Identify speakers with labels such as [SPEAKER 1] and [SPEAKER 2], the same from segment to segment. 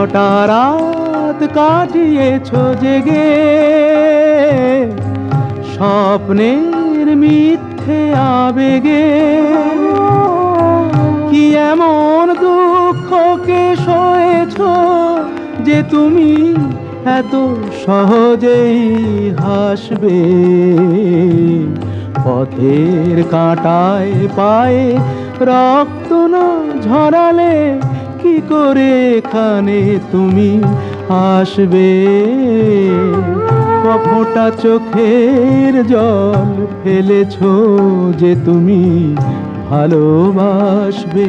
[SPEAKER 1] কটা রাত কাটিয়েছ জেগে। স্বপ্নের মিথ্যে আবেগে। কি এমন দুঃখকে সয়েছ যে তুমি এত সহজেই হাসবে? পথের কাঁটায় পায়ে রক্ত না ঝরালে কি করে এখানে তুমি আসবে? কফোটা চোখের জল ফেলেছ যে তুমি ভালোবাসবে।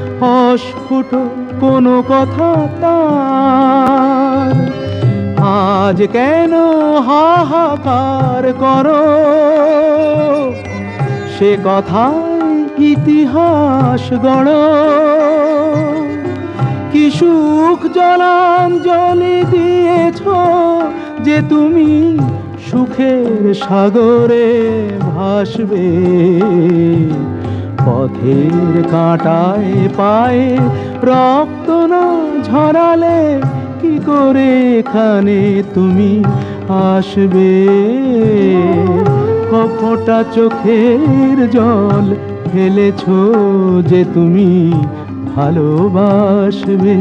[SPEAKER 1] অস্ফুট কোনো কথা তার। আজ কেন হাহাকার করো? সে কথায় ইতিহাস গড়। কি সুখ জলাঞ্জলি দিয়েছ যে তুমি সুখের সাগরে ভাসবে? পথের কাঁটায় পায়ে রক্ত না ঝরালে কি করে এখানে তুমি আসবে? কপটা চোখের জল ফেলেছ যে তুমি ভালোবাসবে।